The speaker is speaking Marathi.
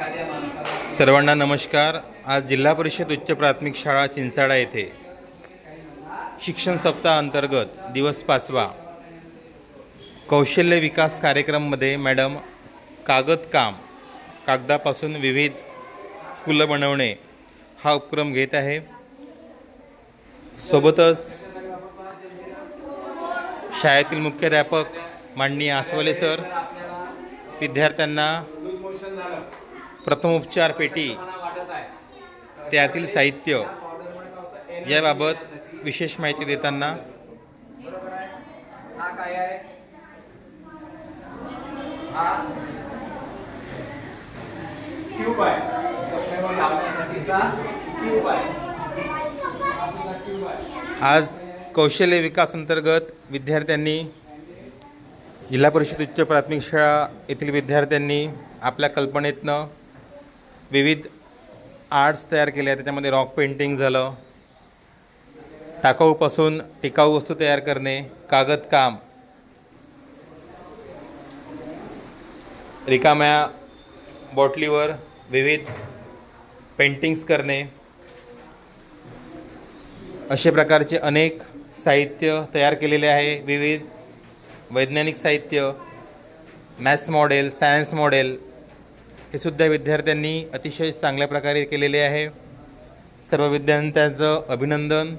सर्वांना नमस्कार. आज जिल्हा परिषद उच्च प्राथमिक शाळा चिंचाडा येथे शिक्षण सप्ताह अंतर्गत दिवस पाचवा कौशल्य विकास कार्यक्रममध्ये मॅडम कागद काम कागदापासून विविध फुलं बनवणे हा उपक्रम घेत आहे. सोबतच शाळेतील मुख्याध्यापक माननीय आसवले सर विद्यार्थ्यांना प्रथमोपचार पेटी त्यातील साहित्य याबाबत विशेष माहिती देताना आज कौशल्य विकास अंतर्गत विद्यार्थ्यांनी जिल्हा परिषद उच्च प्राथमिक शाळा येथील विद्यार्थ्यांनी आपल्या कल्पनेतनं विविध आर्ट्स तयार केले त्याच्यामध्ये रॉक पेंटिंग झालं. टाकाऊपासून टिकाऊ वस्तू तयार करणे कागदकाम रिकाम्या बॉटलीवर विविध पेंटिंग्स करणे. अशा प्रकारचे अनेक साहित्य तयार केलेले आहे. विविध वैज्ञानिक साहित्य मॅथ्स मॉडेल सायन्स मॉडेल हे सुद्धा विद्यार्थ्यांनी अतिशय चांगल्या प्रकारे केलेले आहे. सर्व विद्यार्थ्यांचं अभिनंदन.